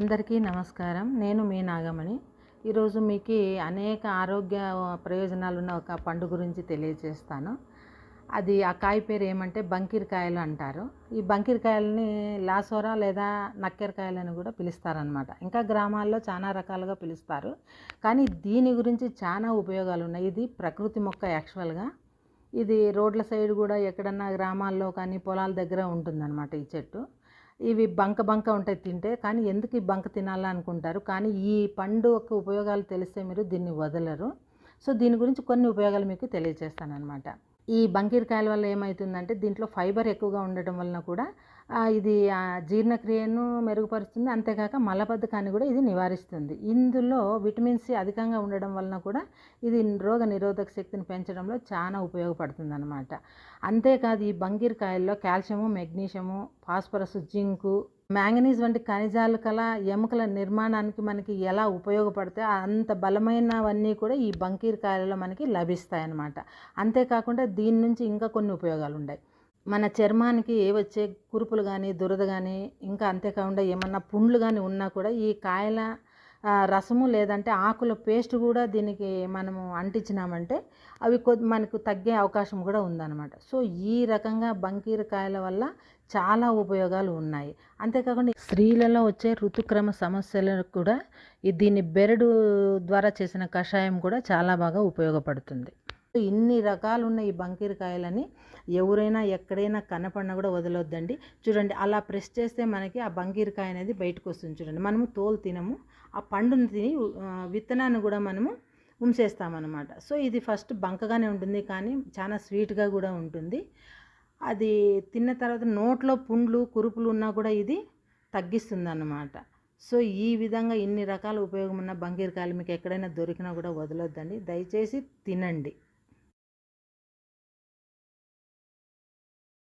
అందరికీ నమస్కారం. నేను మీ నాగమణి. ఈరోజు మీకు అనేక ఆరోగ్య ప్రయోజనాలు ఉన్న ఒక పండు గురించి తెలియజేస్తాను. అది ఆ కాయ పేరు ఏమంటే బంకిరకాయలు అంటారు. ఈ బంకిరకాయలని లాసోరా లేదా నక్కెరకాయలు అని కూడా పిలుస్తారనమాట ఇంకా గ్రామాల్లో చాలా రకాలుగా పిలుస్తారు. కానీ దీని గురించి చాలా ఉపయోగాలు ఉన్నాయి ఇది ప్రకృతి మొక్క యాక్చువల్గా. ఇది రోడ్ల సైడ్ కూడా ఎక్కడన్నా గ్రామాల్లో కానీ పొలాల దగ్గర ఉంటుందన్నమాట ఈ చెట్టు. ఇవి బంక బంక ఉంటాయి తింటే కానీ ఎందుకు ఈ బంక తినాలనుకుంటారు కానీ ఈ పండు యొక్క ఉపయోగాలు తెలిస్తే మీరు దీన్ని వదలరు. సో దీని గురించి కొన్ని ఉపయోగాలు మీకు తెలియజేస్తాను అనమాట ఈ బంకీరకాయల వల్ల ఏమవుతుందంటే దీంట్లో ఫైబర్ ఎక్కువగా ఉండటం వలన కూడా ఇది ఆ, జీర్ణక్రియను మెరుగుపరుస్తుంది. అంతేకాక మలబద్ధకాన్ని కూడా ఇది నివారిస్తుంది. ఇందులో విటమిన్ సి అధికంగా ఉండడం వలన కూడా ఇది రోగ నిరోధక శక్తిని పెంచడంలో చాలా ఉపయోగపడుతుంది అనమాట అంతేకాదు ఈ బంగీరకాయల్లో calcium magnesium phosphorus zinc manganese వంటి ఖనిజాలు కల ఎముకల నిర్మాణానికి మనకి ఎలా ఉపయోగపడితే అంత బలమైనవన్నీ కూడా ఈ బంకీరకాయలలో మనకి లభిస్తాయి అన్నమాట అంతేకాకుండా దీని నుంచి ఇంకా కొన్ని ఉపయోగాలు ఉన్నాయి మన చర్మానికి ఏ వచ్చే కురుపులు కానీ దురద కానీ ఇంకా అంతేకాకుండా ఏమన్నా పుండ్లు కానీ ఉన్నా కూడా ఈ కాయల రసము లేదంటే ఆకుల పేస్ట్ కూడా దీనికి మనము అంటించినామంటే అవి కొద్ది మనకు తగ్గే అవకాశం కూడా ఉందన్నమాట. సో ఈ రకంగా బంకీరకాయల వల్ల చాలా ఉపయోగాలు ఉన్నాయి. అంతేకాకుండా స్త్రీలలో వచ్చే ఋతుక్రమ సమస్యలకు కూడా ఈ దీన్ని బెరడు ద్వారా చేసిన కషాయం కూడా చాలా బాగా ఉపయోగపడుతుంది. ఇన్ని రకాలు ఉన్న ఈ బంకీరకాయలని ఎవరైనా ఎక్కడైనా కనపడినా కూడా వదలొద్దండి. చూడండి అలా ప్రెస్ చేస్తే మనకి ఆ బంకీరకాయ అనేది బయటకు వస్తుంది చూడండి. మనము తోలు తినము ఆ పండుని తిని విత్తనాన్ని కూడా మనము ఉంచేస్తామన్నమాట. సో ఇది ఫస్ట్ బంకగానే ఉంటుంది కానీ చాలా స్వీట్గా కూడా ఉంటుంది. అది తిన్న తర్వాత నోట్లో పుండ్లు కురుపులు ఉన్నా కూడా ఇది తగ్గిస్తుంది అన్నమాట సో ఈ విధంగా ఇన్ని రకాల ఉపయోగం ఉన్న బంకీరకాయలు మీకు ఎక్కడైనా దొరికినా కూడా వదలొద్దండి. దయచేసి తినండి.